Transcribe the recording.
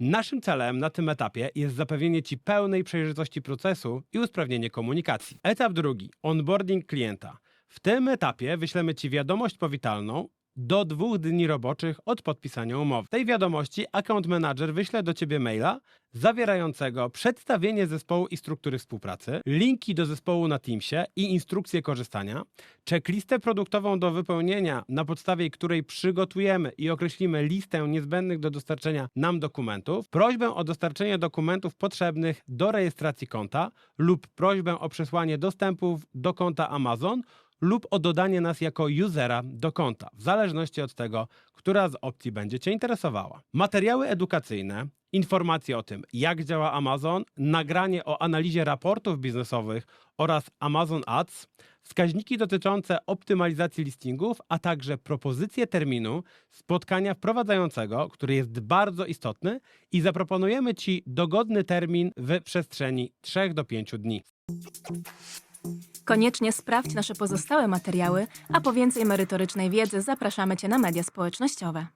Naszym celem na tym etapie jest zapewnienie Ci pełnej przejrzystości procesu i usprawnienie komunikacji. Etap drugi onboarding klienta. W tym etapie wyślemy Ci wiadomość powitalną do dwóch dni roboczych od podpisania umowy. W tej wiadomości account manager wyśle do Ciebie maila zawierającego przedstawienie zespołu i struktury współpracy, linki do zespołu na Teamsie i instrukcje korzystania, checklistę produktową do wypełnienia, na podstawie której przygotujemy i określimy listę niezbędnych do dostarczenia nam dokumentów, prośbę o dostarczenie dokumentów potrzebnych do rejestracji konta lub prośbę o przesłanie dostępów do konta Amazon lub o dodanie nas jako usera do konta, w zależności od tego, która z opcji będzie Cię interesowała. Materiały edukacyjne, informacje o tym, jak działa Amazon, nagranie o analizie raportów biznesowych oraz Amazon Ads, wskaźniki dotyczące optymalizacji listingów, a także propozycje terminu spotkania wprowadzającego, który jest bardzo istotny i zaproponujemy Ci dogodny termin w przestrzeni 3 do 5 dni. Koniecznie sprawdź nasze pozostałe materiały, a po więcej merytorycznej wiedzy zapraszamy Cię na media społecznościowe.